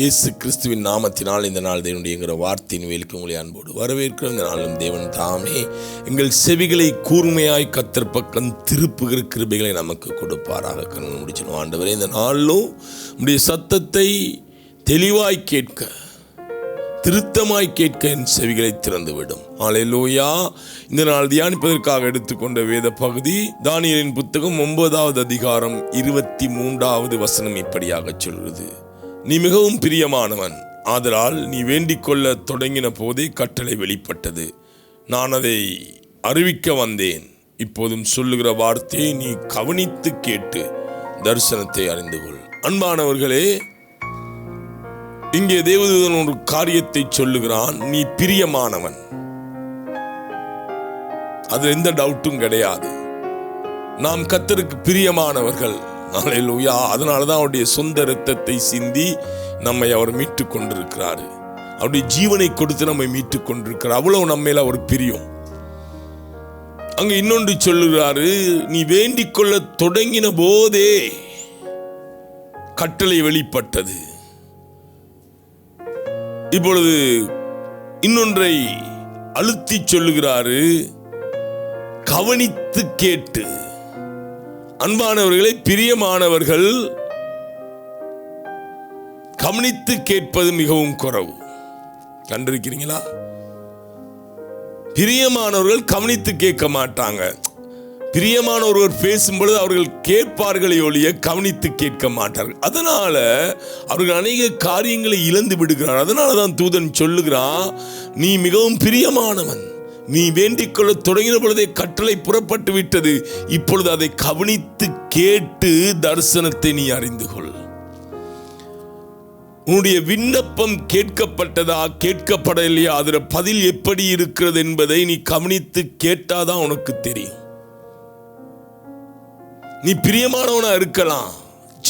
இயேசு கிறிஸ்துவின் நாமத்தினால் இந்த நாள் தேவனுடைய என்கிற வார்த்தையின் வேலுக்கு உங்களை அன்போடு வரவேற்கிற இந்த நாளும் தேவன் தாமே. எங்கள் செவிகளை கூர்மையாய் கத்தர் பக்கம் திருப்புகிற கிருபைகளை நமக்கு கொடுப்பாராக. கண்ணு முடிச்சிடும். ஆண்டவரே இந்த நாளிலும் உடைய சத்தத்தை தெளிவாய் கேட்க திருத்தமாய் கேட்க என் செவிகளை திறந்துவிடும். ஆலையிலோயா இந்த நாள் தியானிப்பதற்காக எடுத்துக்கொண்ட வேத பகுதி தானியலின் புத்தகம் ஒன்பதாவது அதிகாரம் இருபத்தி மூன்றாவது வசனம் இப்படியாக சொல்கிறது நீ மிகவும் பிரியமானவன். ஆதலால் நீ வேண்டிக் கொள்ள தொடங்கின போதே கட்டளை வெளிப்பட்டது. நான் அதை அறிவிக்க வந்தேன். இப்போதும் சொல்லுகிற வார்த்தையை நீ கவனித்து கேட்டு தரிசனத்தை அறிந்து கொள். அன்பானவர்களே இங்கே தேவதூதன் ஒரு காரியத்தை சொல்லுகிறான். நீ பிரியமானவன். அது எந்த டவுட்டும் கிடையாது. நாம் கத்தருக்கு பிரியமானவர்கள். அல்லேலூயா அதனால தான் அவருடைய சொந்த இரத்தத்தை சிந்தி நம்மை அவர் மீட்டு கொண்டிருக்கிறாரு அவருடைய ஜீவனை கொடுத்து நம்மை மீட்டு கொண்டிருக்கிறார் அவ்வளவு நம்மையில் அவர் பிரியம். அங்க இன்னொன்று சொல்லுகிறாரு நீ வேண்டிக் கொள்ள தொடங்கின போதே கட்டளை வெளிப்பட்டது. இப்பொழுது இன்னொன்றை அழுத்தி சொல்லுகிறாரு கவனித்து கேட்டு. அன்பானவர்களை பிரியமானவர்கள் கவனித்து கேட்பது மிகவும் குறவு. கண்டிருக்கிறீங்களா? பிரியமானவர்கள் கவனித்து கேட்க மாட்டாங்க. பிரியமானவர்கள் பேசும் பொழுது அவர்கள் கேட்பார்களே ஒழிய கவனித்து கேட்க மாட்டார்கள். அதனால அவர்கள் அநேக காரியங்களை இழந்து விடுகிறார். அதனால தான் தூதன் சொல்லுகிறான் நீ மிகவும் பிரியமானவன். நீ வேண்டிக் கொள்ள தொடங்கின பொழுதே கட்டளை புறப்பட்டு விட்டது இப்பொழுது அதை கவனித்து கேட்டு தரிசனத்தை நீ அறிந்து கொள். உன்னுடைய விண்ணப்பம் கேட்கப்பட்டதா? கேட்கப்படலையா? அதில் பதில் எப்படி இருக்கிறது என்பதை நீ கவனித்து கேட்டாதான் உனக்கு தெரியும். நீ பிரியமானவனா இருக்கலாம்.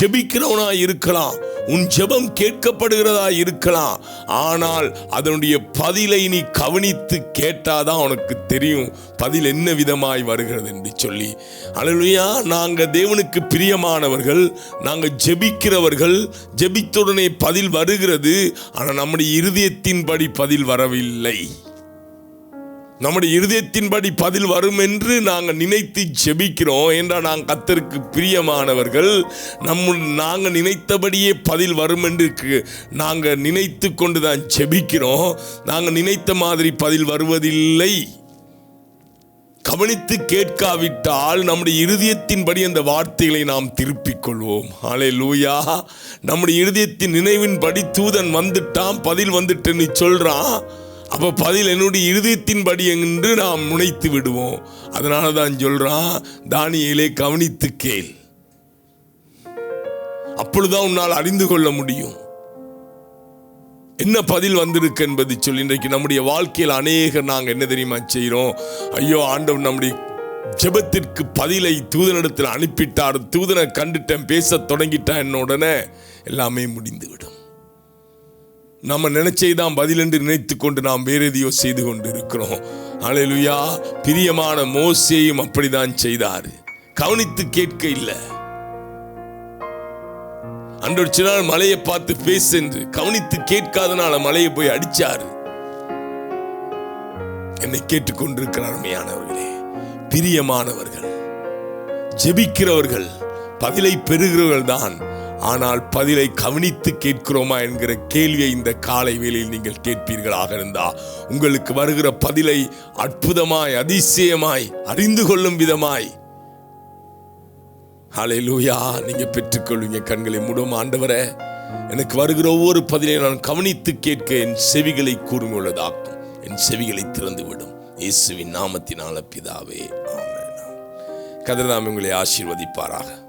ஜெபிக்கிறவனா இருக்கலாம். உன் ஜெபம் கேட்கப்படுகிறதா இருக்கலாம். ஆனால் அதனுடைய பதிலை நீ கவனித்து கேட்டாதான் உனக்கு தெரியும். பதில் என்ன விதமாய் வருகிறது என்று சொல்லி. அழலுயா நாங்கள் தேவனுக்கு பிரியமானவர்கள் நாங்கள் ஜெபிக்கிறவர்கள் ஜெபித்துடனே பதில் வருகிறது. ஆனால் நம்முடைய இருதயத்தின்படி பதில் வரவில்லை. நம்முடைய இருதயத்தின்படி பதில் வரும் என்று நாங்கள் நினைத்து ஜெபிக்கிறோம். என்றால் நாங்கள் கத்தருக்கு பிரியமானவர்கள்? நம்ம நாங்கள் நினைத்தபடியே பதில் வரும் என்று நாங்கள் நினைத்து கொண்டு தான் ஜெபிக்கிறோம். நாங்கள் நினைத்த மாதிரி பதில் வருவதில்லை. கவனித்து கேட்காவிட்டால் நம்முடைய இருதயத்தின்படி அந்த வார்த்தைகளை நாம் திருப்பிக் கொள்வோம். ஆலே லூயா நம்முடைய இருதயத்தின் நினைவின்படி தூதன் வந்துட்டான் பதில் வந்துட்டுன்னு சொல்கிறான் அப்போ பதில் என்னுடைய இருதயத்தின்படி என்று நாம் முனைத்து விடுவோம். அதனால தான் சொல்றான் தானியலே கவனித்து கேள். அப்பொழுதுதான் உன்னால் அறிந்து கொள்ள முடியும். என்ன பதில் வந்திருக்கு என்பது சொல்லி இன்றைக்கு நம்முடைய வாழ்க்கையில் அநேகர் நாங்கள் என்ன தெரியுமா செய்கிறோம் ஐயோ ஆண்டவன் நம்முடைய ஜெபத்திற்கு பதிலை தூதனிடத்தில் அனுப்பிட்டார். தூதனை கண்டுட்டேன் பேச தொடங்கிட்டான் என்ன உடனே எல்லாமே முடிந்துவிடும். நம்ம நினைச்சேதான் பதில் என்று நினைத்து கொண்டு நாம் வேறு எதையோ செய்து கொண்டு இருக்கிறோம் அலையலுயா பிரியமான மோசையும் அப்படிதான் செய்தார். கவனித்து கேட்க இல்லை. அன்றொரு நாள் மலையை பார்த்து பேசென்று கவனித்து கேட்காதனால மலையை போய் அடிச்சாரு. என்னை கேட்டுக்கொண்டிருக்கிறார் அருமையானவர்களே. பிரியமானவர்கள். ஜெபிக்கிறவர்கள் பதிலை பெறுகிறவர்கள் தான் ஆனால் பதிலை கவனித்து கேட்கிறோமா என்கிற கேள்வியை இந்த காலை வேளையில் நீங்கள் கேட்பீர்களாக இருந்தா உங்களுக்கு வருகிற பதிலை அற்புதமாய் அதிசயமாய் அறிந்து கொள்ளும் விதமாய். லூயா நீங்க பெற்றுக்கொள்வீங்க கண்களை மூடும் ஆண்டவரே. எனக்கு வருகிற ஒவ்வொரு பதிலையும் நான் கவனித்து கேட்க என் செவிகளை கூர்மையுள்ளதாக்கும். என் செவிகளை திறந்து விடும் இயேசுவின் நாமத்தினால பிதாவே ஆமென். உங்களை ஆசீர்வதிப்பாராக.